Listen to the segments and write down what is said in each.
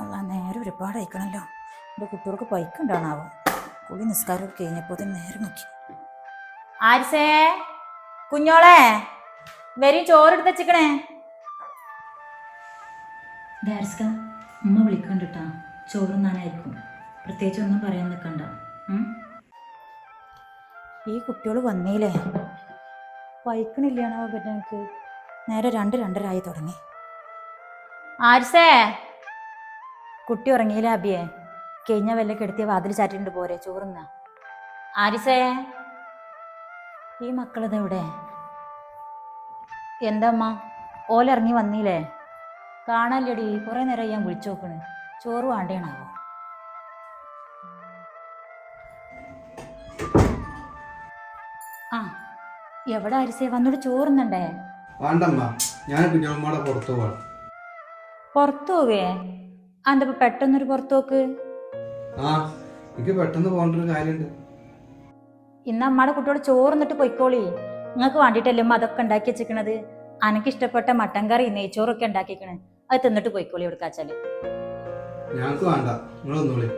അല്ല നേരെ ഒരുപാട് അയക്കണല്ലോ. എന്റെ കുട്ടികൾക്ക് പൈക്കുണ്ടാണാവോ? കുളി നിസ്കാരം കഴിഞ്ഞപ്പോൾ തന്നെ നേരെ നോക്കി. ആരിസേ? കുഞ്ഞോളെ വരും ചോറെടുത്ത് വെച്ചിക്കണേ. ഡാരിസ്ക ഉമ്മ വിളിക്കണ്ടിട്ടാ ചോറുന്നാനായിരിക്കും പ്രത്യേകിച്ച് ഒന്നും പറയാൻ നിൽക്കണ്ട ഈ കുട്ടികൾ വന്നേലേ പൈക്കണില്ലാണോ പറ്റും എനിക്ക് നേരെ രണ്ട് രണ്ടരായി തുടങ്ങി. ആരിസേ? കുട്ടി ഉറങ്ങിയില്ല അബിയെ? കഴിഞ്ഞ വല്ല കെടുത്തിയ വാതിൽ ചാറ്റിണ്ട് പോരെ ചോറുന്ന. ആരിസേ? ഈ മക്കളത് എവിടെ എന്താ അമ്മ ഓലിറങ്ങി വന്നില്ലേ കാണാല്ലടി കുറെ നേരം ഞാൻ വിളിച്ചു നോക്കണ്. ചോറ് വേണ്ടേണാവോ? ആ എവിടെ ആരിസേ? വന്നോട് ചോറുന്നുണ്ടേ? വേണ്ടമ്മ ഞാൻ കുഞ്ഞമ്മയുടെ പുറത്തു പോകണം പുറത്തു പോവേ? അന്താ പെട്ടെന്നൊരു പുറത്തു പോക്ക്? ആ എനിക്ക് പെട്ടെന്ന് പോകേണ്ട ഒരു കാര്യമുണ്ട് ഇന്ന് അമ്മയുടെ കുട്ടിയോട് ചോറുന്നിട്ട് പൊയ്ക്കോളി. നിങ്ങൾക്ക് വേണ്ടിയിട്ടല്ലേ ഉമ്മ അതൊക്കെ ഉണ്ടാക്കി വെച്ചിരിക്കണത്? അനക്ക് ഇഷ്ടപ്പെട്ട മട്ടൻ കറി നെയ്ച്ചോറൊക്കെ ഉണ്ടാക്കിക്കണ് അത് തിന്നിട്ട് പൊയ്ക്കോളി എവിടുക്കാച്ചാൽ ഞങ്ങൾക്ക് വേണ്ട വന്നോളി.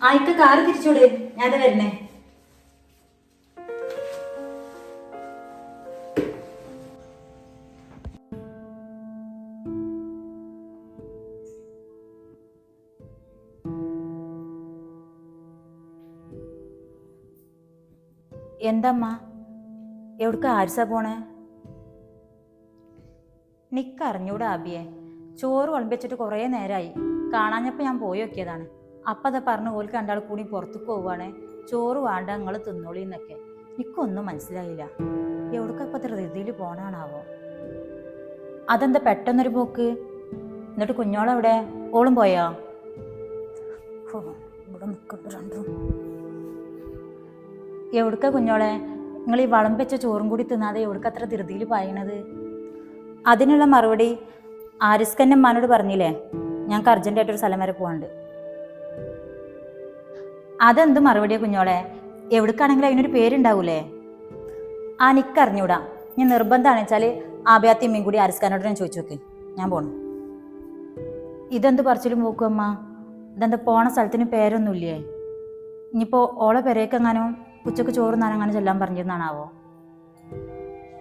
ആയിക്ക കാറ് തിരിച്ചോട്. ഞാൻ വരണേ. എന്തമ്മ? എവിടക്ക ആരിസാ പോണേ? നിക്കറിഞ്ഞൂടാ അബിയെ. ചോറ് വിളമ്പിച്ചിട്ട് കുറേ നേരമായി കാണാഞ്ഞപ്പോൾ ഞാൻ പോയി നോക്കിയതാണ്. അപ്പം അതാ പറഞ്ഞു ഓൽക്ക് രണ്ടാൾ കൂടി പുറത്തേക്ക് പോവുകയാണ് ചോറ് വേണ്ട നിങ്ങൾ തിന്നോളി എന്നൊക്കെ. എനിക്കൊന്നും മനസ്സിലായില്ല. എവിടക്ക ഇപ്പം ധൃതിയിൽ പോണാണാവോ? അതെന്താ പെട്ടെന്നൊരു പോക്ക്? എന്നിട്ട് കുഞ്ഞോളെവിടെ? ഓളും പോയോ? ഇവിടെ നിൽക്കട്ടെ രണ്ടും. എവിടുക്ക കുഞ്ഞോളെ? നിങ്ങൾ ഈ വളം വെച്ച ചോറും കൂടി തിന്നാതെ എവിടുക്ക അത്ര ധൃതിയിൽ പായണത്? അതിനുള്ള മറുപടി ആരിസ്കന്റെ അമ്മാനോട് പറഞ്ഞില്ലേ? ഞങ്ങൾക്ക് ഒരു സ്ഥലം വരെ പോകാണ്ട് അതെന്ത് മറുപടിയാ കുഞ്ഞോളെ? എവിടേക്കാണെങ്കിലും അതിനൊരു പേരുണ്ടാവൂലേ? ആ നിക്കറിഞ്ഞൂടാ ഞാൻ നിർബന്ധമാണെന്ന് വെച്ചാൽ ആഭ്യാത്തിയമ്മയും കൂടി ആരിസ്കാനോട് ഞാൻ ചോദിച്ചു നോക്കി. ഞാൻ പോണു. ഇതെന്ത് പറിച്ചിലും പോക്കും അമ്മ? ഇതെന്താ പോണ സ്ഥലത്തിന് പേരൊന്നുമില്ലേ? ഇനിയിപ്പോൾ ഓളെ പെരേക്കെങ്ങാനും ഉച്ചയ്ക്ക് ചോറ് നാനങ്ങനെ ചെല്ലാൻ പറഞ്ഞിരുന്നാണാവോ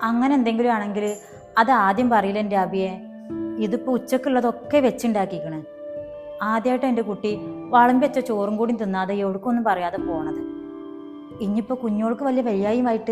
അങ്ങനെ എന്തെങ്കിലും ആണെങ്കിൽ അത് ആദ്യം പറയില്ല എന്റെ അബിയെ? ഇതിപ്പോൾ ഉച്ചക്കുള്ളതൊക്കെ വെച്ചുണ്ടാക്കിക്കണ്. ആദ്യമായിട്ട് എന്റെ കുട്ടി വളം വെച്ച ചോറും കൂടി തിന്നാതെ എവിടേക്കൊന്നും പറയാതെ പോണത്. ഇനിയിപ്പോൾ കുഞ്ഞോൾക്ക് വലിയ വയ്യായുമായിട്ട്